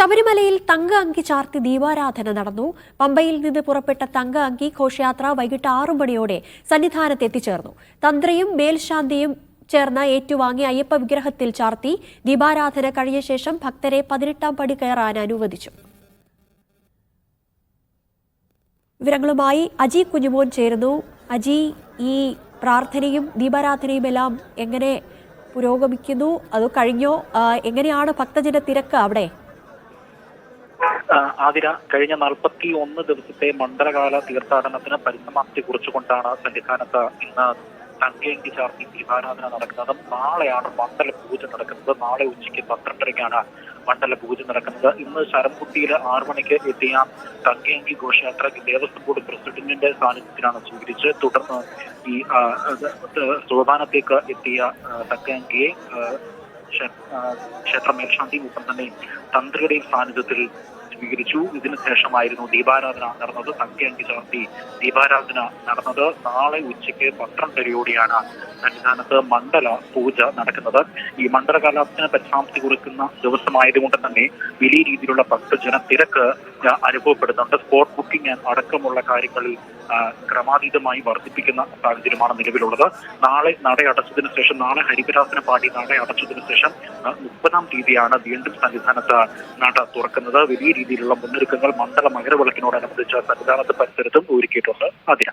ശബരിമലയിൽ തങ്ക അങ്കി ചാർത്തി ദീപാരാധന നടന്നു. പമ്പയിൽ നിന്ന് പുറപ്പെട്ട തങ്ക അങ്കി ഘോഷയാത്ര വൈകിട്ട് ആറു മണിയോടെ സന്നിധാനത്ത് എത്തിച്ചേർന്നു. തന്ത്രിയും മേൽശാന്തിയും ചേർന്ന ഏറ്റുവാങ്ങി അയ്യപ്പ വിഗ്രഹത്തിൽ ചാർത്തി ദീപാരാധന കഴിഞ്ഞ ശേഷം ഭക്തരെ പതിനെട്ടാം പടി കയറാൻ അനുവദിച്ചു. വിവരങ്ങളുമായി അജി കുഞ്ഞുമോൻ ചേരുന്നു. അജി ഈ പ്രാർത്ഥനയും ദീപാരാധനയും എല്ലാം എങ്ങനെ പുരോഗമിക്കുന്നു? അത് കഴിഞ്ഞോ? എങ്ങനെയാണ് ഭക്തജന തിരക്ക് അവിടെ? ആതിര കഴിഞ്ഞ നാൽപ്പത്തി ഒന്ന് ദിവസത്തെ മണ്ഡലകാല തീർത്ഥാടനത്തിന് പരിസമാപ്തി കുറിച്ചുകൊണ്ടാണ് സന്നിധാനത്ത് ഇന്ന് തങ്കേങ്കി ചാർത്തി ദീപാരാധന നടക്കുന്നത് നാളെയാണ് മണ്ഡല പൂജ നടക്കുന്നത്. നാളെ ഉച്ചയ്ക്ക് പന്ത്രണ്ടരയ്ക്കാണ് മണ്ഡല പൂജ നടക്കുന്നത്. ഇന്ന് ശരംകുട്ടിയിൽ ആറു മണിക്ക് എത്തിയ തങ്കയങ്കി ഘോഷയാത്ര ദേവസ്വം ബോർഡ് പ്രസിഡന്റിന്റെ സാന്നിധ്യത്തിലാണ് സ്വീകരിച്ച് തുടർന്ന് ഈ സോപാനത്തേക്ക് എത്തിയ തങ്കേങ്കിയെ ക്ഷേത്ര മേൽശാന്തി ഒപ്പം തന്നെ തന്ത്രിയുടെയും സാന്നിധ്യത്തിൽ സ്വീകരിച്ചു. ഇതിനു ശേഷമായിരുന്നു ദീപാരാധന നടന്നത്. സംഖ്യാങ്കി ചാർത്തി ദീപാരാധന നടന്നത്. നാളെ ഉച്ചയ്ക്ക് പന്ത്രണ്ടരയോടെയാണ് സന്നിധാനത്ത് മണ്ഡല പൂജ നടക്കുന്നത്. ഈ മണ്ഡല മണ്ഡലകാലത്തിന് പരിസമാപ്തി കുറിക്കുന്ന ദിവസമായതുകൊണ്ട് തന്നെ വലിയ രീതിയിലുള്ള ഭക്തജന തിരക്ക് അനുഭവപ്പെടുന്നുണ്ട്. സ്പോട്ട് ബുക്കിംഗ് അടക്കമുള്ള കാര്യങ്ങളിൽ ക്രമാതീതമായി വർദ്ധിപ്പിക്കുന്ന സാഹചര്യമാണ് നിലവിലുള്ളത്. നാളെ നട അടച്ചതിന് ശേഷം നാളെ ഹരിപരാസന പാടി നട അടച്ചതിന് ശേഷം മുപ്പതാം തീയതിയാണ് വീണ്ടും സന്നിധാനത്ത് നട തുറക്കുന്നത്. വലിയ രീതിയിലുള്ള മുന്നൊരുക്കങ്ങൾ മണ്ഡല മകരവിളക്കിനോടനുബന്ധിച്ച സന്നിധാനത്ത് പരിസരത്തും ഒരുക്കിയിട്ടുണ്ട്. അതിന്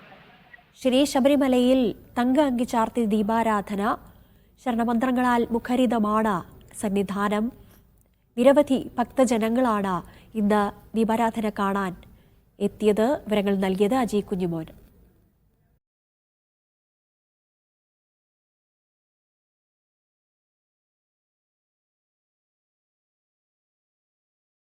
ശ്രീ ശബരിമലയിൽ തങ്ക അങ്കി ചാർത്തി ദീപാരാധന ശരണമന്ത്രങ്ങളാൽ മുഖരിതമാണ് സന്നിധാനം. നിരവധി ഭക്തജനങ്ങളാണ് ഇന്ന് ദീപാരാധന കാണാൻ എത്തിയത്. വിവരങ്ങൾ നൽകിയത് അജയ് കുഞ്ഞുമോൻ.